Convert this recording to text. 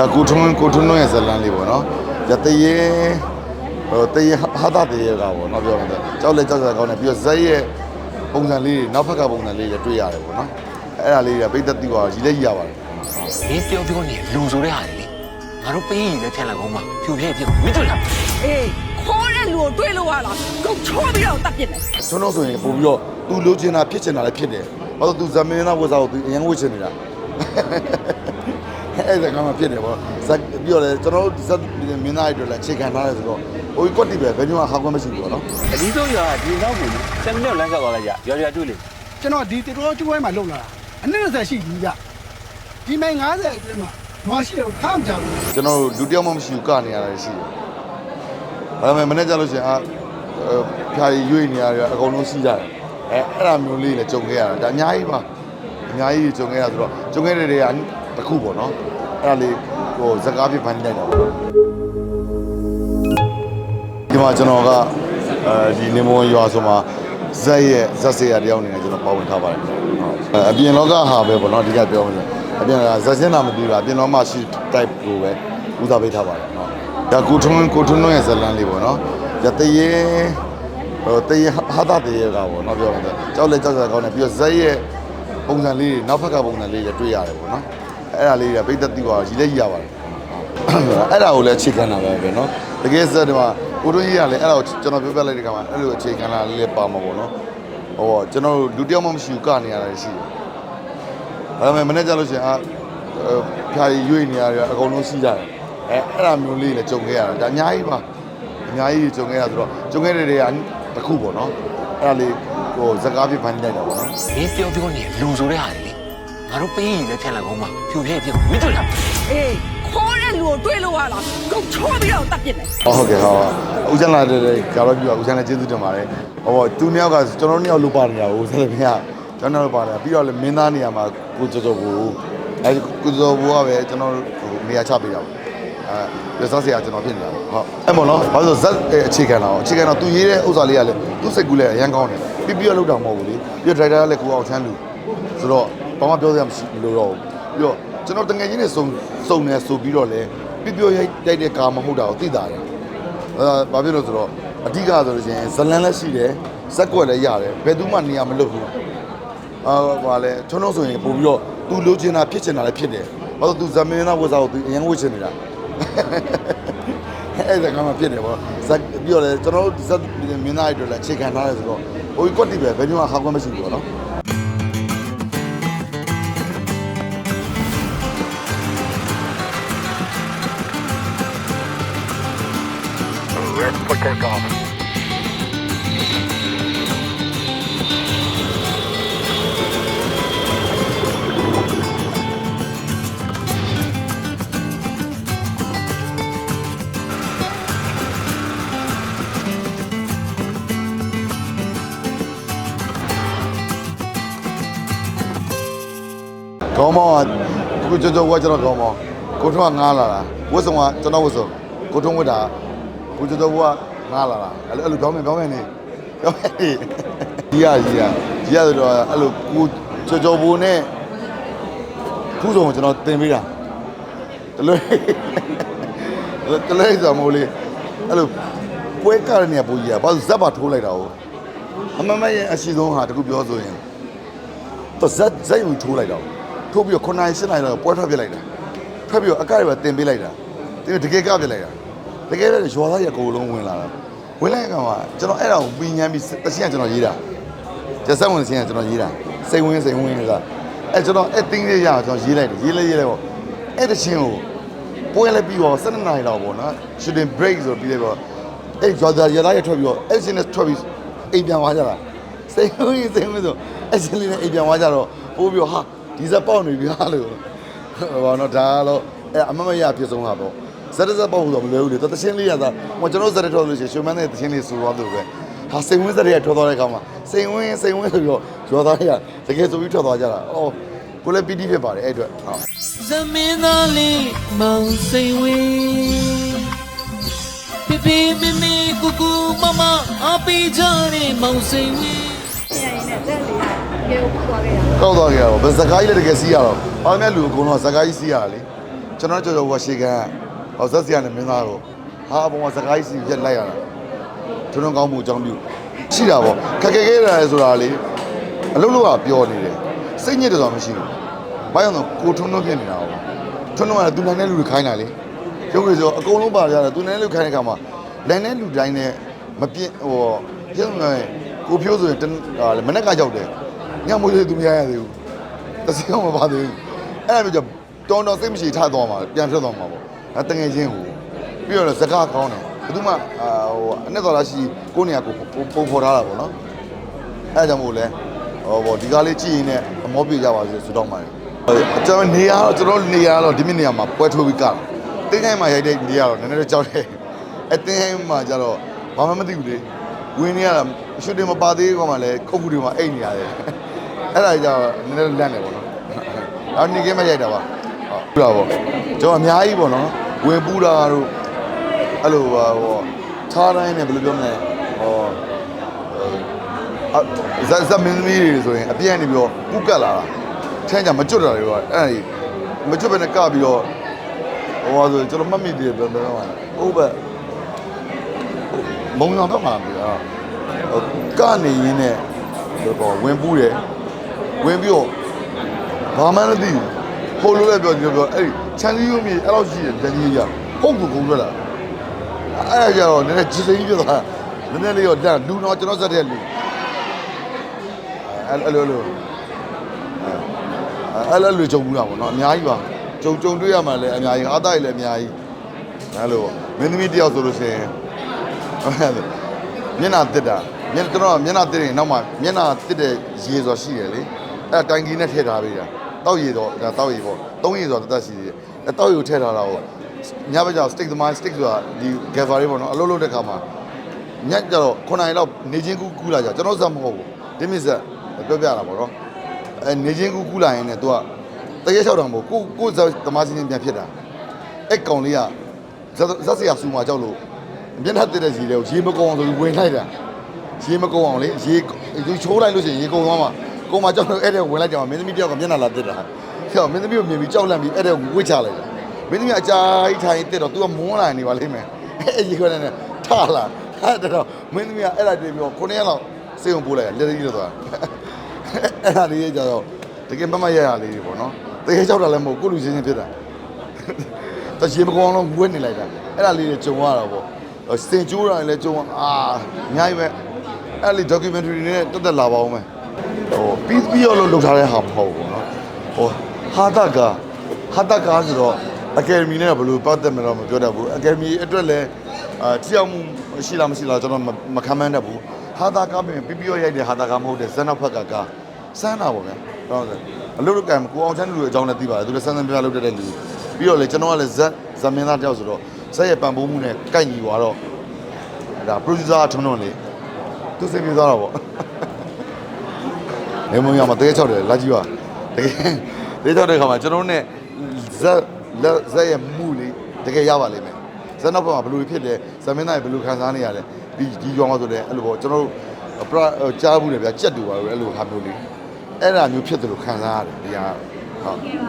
ဒါကိုထွန်းကိုထွန်းတို့ရဲ့ဇလန်းလေးပေါ့နော်ဒါတရေဟိုတရေဟာတာတရေကပေါ့နော်ပြောမှဆိုကြောက်လက်ကြောက်ကြကောင်းတယ်ပြီးတော့ဇက်ရဲ့ပုံစံလေးတွေနောက်ဖက်ကပုံစံလေးတွေတွေ့ရတယ်ပေါ့နော်အဲ့ဒါလေးကပိတ်သက်တိပါရီလည်းရပါတယ်မင်းပြောပြောနေလူဆိုတဲ့ဟာလေငါတို့ပေးရင်လည်းထက်လိုက်ကောင်းမှာဖြူပြည့်ပြည့်မင်းတို့လားအေးခေါ်တဲ့လူကိုတွေးလို့ရလားကုန်ချောပြီးတော့တတ်ပြစ်တယ်ကျွန်တော်ဆိုရင်ပို့ပြီးတော့သူလိုချင်တာဖြစ်ချင်တာလည်းဖြစ်တယ်ဘာလို့သူဇမင်းသားဝတ်စားကိုသူအရင်ဝတ်ချင်နေတာ အဲ့ဒါကမှဖြစ်တယ်ပေါ့ဇက်ပြီးတော့လေကျွန်တော်တို့ဇက်မင်းသားတွေလည်းချိန်ခံထားတယ်ဆိုတော့ဟိုကွက်တီပဲဘယ်ညမှဟာကွက်မရှိဘူးပေါ့နော်အဒီဆုံးရွာဒီနောက်ကို7မိနစ်လမ်းလျှောက်သွားလိုက်ကြရွာရွာတွေ့လေကျွန်တော်ဒီတေတော်ကျွဲမှာလုံလာတာအနည်း20ရှိပြီကြဒီမိုင်90အတွင်းမှာမရှိတော့ခမ်းကြဘူးကျွန်တော်တို့လူတစ်ယောက်မှမရှိဘူးကနေရတာရှိတယ်။ဒါပေမဲ့မနေ့ကျလို့ရှိရင်အာဖြာရီရွေ့နေရတယ်အကုန်လုံးစီးကြတယ်။အဲအဲ့ဒါမျိုးလေးလည်းကြုံခဲ့ရတာဒါအများကြီးပါအများကြီးကြုံခဲ့ရဆိုတော့ကြုံခဲ့တဲ့တွေကတစ်ခုပေါ့နော်။ အဲ့ဒါလေးဟိုဇကားပြဖန်လိုက်တာပေါ့နော်။ဒီမှာကျွန်တော်ကအဲဒီနေမွန်ရွာဆိုမှာဇက်ရဲ့ဇက်စေရတယောက်အနေနဲ့ကျွန်တော်ပါဝင်ထားပါတယ်။ဟုတ်အပြင်လောကဟာပဲပေါ့နော်အဓိကပြောမှဆိုအပြင်ကဇက်စင်းတာမသိဘူးလားအပြင်လောကရှိ type ကိုပဲဦးစားပေးထားပါတယ်နော်။ဒါကိုထွန်းကိုထွန်းတို့ရဲ့ဇလန်းလေးပေါ့နော်။ဒါတရေဟိုတရေဟာတာတရေကပေါ့နော်ပြောမှဆိုကြောက်လက်ကြောက်ကြကောင်းတယ်ပြီးတော့ဇက်ရဲ့ပုံစံလေးတွေနောက်ဖက်ကပုံစံလေးတွေတွေ့ရတယ်ပေါ့နော်။ အဲ့ဒါလေးကပိတ်သက်တိပါရီလည်းရပါတယ်။ အဲ့ဒါကိုလည်းအခြေခံတာပဲပဲเนาะတကယ်စက်ဒီမှာကိုတို့ကြီးကလည်းအဲ့ဒါကိုကျွန်တော်ပြောပြလိုက်တဲ့ခါမှာအဲ့လိုအခြေခံတာလေးလည်းပါမှာပေါ့เนาะဟောကျွန်တော်တို့လူတစ်ယောက်မှမရှိဘူးကနေရတာရှိတယ်ဒါပေမဲ့မနေ့ကျလို့ရှိရင်အာဖြာရီရွေ့နေရတယ်အကုန်လုံးစီးကြတယ်အဲအဲ့ဒါမျိုးလေးလည်းကြုံခဲ့ရတာဒါအများကြီးပါအများကြီးကြုံခဲ့ရဆိုတော့ကြုံခဲ့တဲ့တွေကတစ်ခုပေါ့เนาะအဲ့ဒါလေးဟိုဇကားပြဖန်လိုက်တာပေါ့เนาะ မင်းပြောပြောနေလူဆိုတဲ့ဟာလေ ငါတို့ပေးရင်လည်းထက်လိုက်ကောင်းမှာဖြူပြည့်ပြည့်မင်းတို့လားအေးခေါ်တဲ့လူကိုတွေးလို့ရလားကုန်ချောပြီးတော့တတ်ပြစ်တယ်ဟုတ်ကဲ့ဟုတ်ဦးချမ်းလာတဲ့ကာရောပြဦးချမ်းလည်းကျေးဇူးတင်ပါတယ်ဟောသူနှစ်ယောက်ကကျွန်တော်တို့နှစ်ယောက်လူပါနေရဘူးဆက်လက်ခင်ကကျွန်တော်တို့ပါတယ်ပြီးတော့လည်းမင်းသားနေရာမှာကိုကျော်ကျော်ကိုအဲကိုကျော်ဘူကပဲကျွန်တော်တို့နေရာချပေးတာပေါ့အဲလက်စားစရာကျွန်တော်ဖြစ်နေတာဟုတ်အဲ့မော်နော်ဘာလို့ဇက်အခြေခံတာအခြေခံတော့သူရေးတဲ့ဥစ္စာလေးကလည်းသူ့စိတ်ကူးလည်းအရန်ကောင်းတယ်ပြီးပြီးတော့လောက်တာမဟုတ်ဘူးလေပြီးတော့ဒရိုက်တာကလည်းကိုအောင်ချမ်းလူဆိုတော့ ဘာမှပြောစရာမရှိလို့တော့ပြီးတော့ကျွန်တော်တငယ်ချင်းတွေစုံစုံနေဆိုပြီးတော့လည်းပြပြရိုက်တိုက်တဲ့ကာမဟုတ်တာကိုသိတာတယ်အဲဘာဖြစ်လို့ဆိုတော့အဓိကဆိုလို့ရှိရင်ဇလန်လည်းရှိတယ်ဇက်ကွက်လည်းရတယ်ဘယ်သူမှနေရာမလွတ်ဘူးအာဘာလဲချုံတော့ဆိုရင်ပို့ပြီးတော့သူလိုချင်တာဖြစ်ချင်တာလည်းဖြစ်တယ်ဘာလို့သူဇမင်းသားဝတ်စားကိုသူအရင်ဝတ်ချင်နေတာအဲ့ဒါကမှဖြစ်တယ်ပေါ့ဇက်ပြီးတော့လေကျွန်တော်တို့ဇက်မင်းသားတွေလည်းအခြေခံထားတယ်ဆိုတော့ဟိုကွက်တီပဲဘယ်ညမှဟာကွက်မရှိဘူးပေါ့နော် ခေါင်းမောင်းကကိုကြောကြောကကျွန်တော်ခေါင်းမောင်းကိုထွန်းကငားလာတာဝတ်ဆောင်ကကျွန်တော်ဝတ်ဆောင်ကိုထွန်းဝတ်တာ ကိုကြောကြောကငားလာတာအဲ့လိုအဲ့လိုပြောင်းမယ်ပြောင်းမယ်နေပြောင်းမယ်နေကြီးရကြီးရကြီးရဆိုတော့အဲ့လိုကိုကြောကြောဘူနဲ့ခုဆောင်ကိုကျွန်တော်တင်ပေးတာတလွဲတလွဲဆိုမို့လေအဲ့လိုပွဲကရနေပူကြီးကဘာလို့ဇက်ပါထိုးလိုက်တာ哦အမမရဲ့အရှိဆုံးဟာတခုပြောဆိုရင်တော့ဇက်ဇက်ယူထိုးလိုက်တော့ထိုးပြီးတော့9နိုင်10နိုင်တော့ပွဲထွက်ပြလိုက်တာထွက်ပြီးတော့အကရပဲတင်ပေးလိုက်တာတင်တကယ်ကပြလိုက်တာ တကယ်လည်းရွာသားရအကုန်လုံးဝင်လာတာဝင်လိုက်ကောင်ကကျွန်တော်အဲ့ဒါကိုပီညမ်းပြီးတချင်းကကျွန်တော်ရေးတာကျဆက်ဝင်ချင်းကကျွန်တော်ရေးတာစိတ်ဝင်စိတ်ဝင်ကအဲ့ကျွန်တော်အဲ့တင်းလေးရအောင်ကျွန်တော်ရေးလိုက်တယ်ရေးလိုက်ရေးလိုက်ပေါ့အဲ့တချင်းကိုပွဲလည်းပြီးတော့12နိုင်တော့ပေါ့နော် shooting break ဆိုပြီးတော့အဲ့ရွာသားရသားရထွက်ပြီးတော့အဲ့ချင်းနဲ့ထွက်ပြီးအိမ်ပြန်သွားကြတာစိတ်ဝင်စိတ်ဝင်ဆိုအစလေးနဲ့အိမ်ပြန်သွားကြတော့ပိုးပြီးတော့ဟာဒီဇက်ပေါက်နေပြီဟာလို့ဟောတော့ဒါကတော့အဲအမမရဖြစ်ဆုံးတာပေါ့ ဇက်ဇက်ပေါက်လို့တော့မလွယ်ဘူးလေတချင်းလေးရတာဟိုကျွန်တော်ဇက်ထွက်လို့ရှိရင်ရွှေမန်းတဲ့တချင်းလေးစူသွားလို့ပဲဟာစိတ်ဝင်စက်တွေကထွက်သွားတဲ့ကောင်မှာစိတ်ဝင်စိတ်ဝင်ဆိုပြီးတော့ရောသားရတကယ်ဆိုပြီးထွက်သွားကြတာအော်ကိုလည်းပီတိဖြစ်ပါတယ်အဲ့အတွက်ဟုတ်ဇမင်းသားလေးမောင်စိန်ဝေးဖေဖေမေမေကူကူမမအပိကြတဲ့မောင်စိန်ဝေးကောက်သွားကြရတော့ဗစကားကြီးလည်းတကယ်စီးရတော့ဘာမှမလူအကုန်လုံးကစကားကြီးစီးရတာလေကျွန်တော်ကြော်ကြော်ကရှေကန် ဟောဇက်စီရနဲ့မင်းသားကိုဟာအပေါ်မှာစကားကြီးစီရက်လိုက်ရတာကျွန်တော်ကောင်းမှုအကြောင်းပြုရှိတာပေါ့ခက်ခဲခဲရတယ်ဆိုတာလေအလုပ်လုပ်ကပြောနေတယ်စိတ်ညစ်တယ်ဆိုတာမရှိဘူးဘာကြောင့်လဲကိုထွန်းထွန်းဖြစ်နေတာပေါ့ထွန်းထွန်းကသူနိုင်တဲ့လူတွေခိုင်းတာလေရုပ်ရည်ဆိုအကုန်လုံးပါကြတယ်သူနိုင်တဲ့လူခိုင်းတဲ့ခါမှာလန်တဲ့လူတိုင်းနဲ့မပြင်းဟိုပြင်းနေကိုဖြိုးဆိုရင်မနေ့ကရောက်တယ်ညမိုးလေးသူမရရသေးဘူးတစင်းမပါသေးဘူးအဲ့ဒါမျိုးကြောင့်တော်တော်စိတ်မရှိထသွားမှာပြန်ထွက်သွားမှာပေါ့အဲ တငယ်ချင်းဟိုပြီးတော့စကားကောင်းတယ်ဘယ်သူမှအာဟိုအနှစ်တော်လားရှိကိုနေရာကိုပုံဖော်ထားတာပေါ့နော်အဲ့ဒါကြောင့်မို့လဲဟောပေါ့ဒီကားလေးကြည့်ရင်လည်းအမောပြေကြပါစေဆိုတော့မှာကျွန်တော်နေရတော့ကျွန်တော်နေရတော့ဒီမိနေရာမှာပွဲထိုးပြီးကတင်းတိုင်းမှာရိုက်တဲ့နေရတော့နည်းနည်းတော့ကြောက်တယ်အတင်းတိုင်းမှာကျတော့ဘာမှမသိဘူးလေဝင်နေရတာရှူတင်မပါသေးဘူးကမှလည်းခုတ်ကူတွေမှာအိတ်နေရတယ်အဲ့ဒါကြောင့်နည်းနည်းလန့်နေပေါ့နော်အော်နေကင်းမရိုက်တာပါဟုတ်လားပေါ့ကျွန်တော်အများကြီးပေါ့နော် ဝင်ပူတာတို့အဲ့လိုပါဟောထားတိုင်းနဲ့ဘယ်လိုပြောမလဲဟောအဇက်ဇက်မင်းသမီးတွေဆိုရင်အပြည့်နေပြီးတော့ပူကတ်လာတာထဲကြမကျွတ်တာတွေပေါ့အဲ့ဒါကြီးမကျွတ်ဘဲနဲ့ကပြီးတော့ဟောဆိုကျွန်တော်မှတ်မိသေးတယ်ဘယ်လိုလဲဟုတ်ပဲမုံရောင်တော့မှာပြီอ่ะကနေရင်းနဲ့ဟောဝင်ပူးတယ်ဝင်ပြီးတော့ဘာမှမသိဘူးဟိုလိုလည်းပြောပြောပြောအဲ့ဒီ ချန်လီယိုမြေအဲ့လောက်ရှိတယ်တကြီးရဟုတ်ကူကုန်ရတာအဲ့ဒါကြတော့နည်းနည်းဂျစိကြီးပြသွားနည်းနည်းလေးတော့တန်လူတော့ကျွန်တော်စက်တဲ့လူအဲ့အဲ့လိုလိုအဲ့လိုလိုကြုံဘူးတာပေါ့နော်အများကြီးပါကြုံကြုံတွေ့ရမှလည်းအများကြီးအားတိုက်လည်းအများကြီးအဲ့လိုမင်းသမီးတယောက်ဆိုလို့ရှိရင်မျက်နှာတက်တာမျက်ကျွန်တော်မျက်နှာတက်ရင်နောက်မှမျက်နှာတက်တဲ့ရေဆိုရှိတယ်လေအဲ့တိုင်ကြီးနဲ့ထည့်ထားပေးတာတောက်ရည်တော့ဒါတောက်ရည်ပေါ့ သုံးရည်ဆိုတော့တသက်ရှိသေးတယ်အဲ့တောက်ရည်ကိုထည့်ထားတာကိုညဘက်ကျ stick သမား stick ဆိုတာဒီ gaffer လေးပေါ့နော်အလုပ်လုပ်တဲ့ခါမှာညက်ကြတော့9နိုင်လောက်နေချင်းကူးကူးလာကြကျွန်တော်စက်မဟုတ်ဘူးဒီမစ်ဆက်ပြောပြတာပေါ့နော်အဲနေချင်းကူးကူးလာရင်လည်း तू ကတရက်လျှောက်တာမဟုတ်ကိုကိုစက်သမားချင်းပြန်ဖြစ်တာအဲ့ကောင်လေးကဇက်ဇက်စရာစူမှာကြောက်လို့မျက်နှာတက်တဲ့စီတွေကိုရေမကုံအောင်ဆိုပြီးဝင်လိုက်တာရေမကုံအောင်လေရေရေချိုးလိုက်လို့ရှိရင်ရေကုံသွားမှာကုံမှာကြောက်လို့အဲ့တဲ့ဝင်လိုက်ကြမှာမင်းသမီးတယောက်ကမျက်နှာလာတက်တာ တော့မင်းသမီးကိုမြင်ပြီးကြောက်လန့်ပြီးအဲ့တဲ့ကိုဝစ်ချလိုက်တာမင်းသမီးအကြိုက်ထိုင်တက်တော့ तू ကမွန်းလာနေပါလိမ့်မယ်အဲ့ဒီခွနဲ့ထလာအဲ့တော့မင်းသမီးကအဲ့ဒါတွေ့ပြီးတော့9ရက်လောက်စေုံပို့လိုက်လက်သေးတော့သွားအဲ့ဒါလေးကြတော့တကယ်မမရရလေးတွေပေါ့နော်တကယ်ကြောက်တာလည်းမဟုတ်ကိုလူချင်းချင်းဖြစ်တာတရေမကောင်လုံးဝဲနေလိုက်တာအဲ့ဒါလေးတွေဂျုံရတာပေါ့စင်ကျိုးတာလည်းဂျုံအာညိုင်းပဲအဲ့ဒီ documentary တွေနဲ့တက်တက်လာပါအောင်မယ်ဟိုပြီးပြီးတော့လောက်ထားတဲ့ဟာမဟုတ်ဘူးပေါ့နော်ဟို ဟာတကဟာတကဆိုတော့ academy နဲ့ဘယ်လိုပတ်သက်မလို့မပြောတတ်ဘူး academy အတွက်လည်းအာထိအောင်မှုရှိလားမရှိလားကျွန်တော်မခံမှန်းတတ်ဘူးဟာတကပင်ပြီးပြီးတော့ရိုက်တဲ့ဟာတကမဟုတ်တဲ့ဇန်နဖက်ကကစမ်းတာပေါ့ဗျာဟုတ်တယ်အလုပ်လုပ်ကံကိုအောင်ချမ်းလူအကြောင်းလည်းသိပါတယ်သူလည်းစမ်းစမ်းပြပြလုပ်တတ်တဲ့လူပြီးတော့လေကျွန်တော်ကလည်းဇက်ဇမင်းသားတယောက်ဆိုတော့ဇက်ရဲ့ပံပိုးမှုနဲ့ကိုက်ညီသွားတော့ဒါ producer ထုံးထုံးလေးသူစိတ်ပြေသွားတာပေါ့နေမုံရမှာတဲချောက်တယ်လာကြည့်ပါတကယ် တဲချောက်တဲ့ခါမှာကျွန်တော်နဲ့ဇက်လက်ဇက်ရဲ့မှုလေးတကယ်ရပါလိမ့်မယ်ဇက်နောက်ဘက်မှာဘယ်လိုဖြစ်လဲဇမင်းသားရဲ့ဘယ်လိုခံစားနေရလဲဒီဒီကြောင်မှာဆိုတဲ့အဲ့လိုပေါ့ကျွန်တော်တို့ပရကြားဘူးလေဗျာကြက်တူပါလို့အဲ့လိုဟာမျိုးလေးအဲ့ဒါမျိုးဖြစ်တယ်လို့ခံစားရတယ်ဒီဟာဟုတ်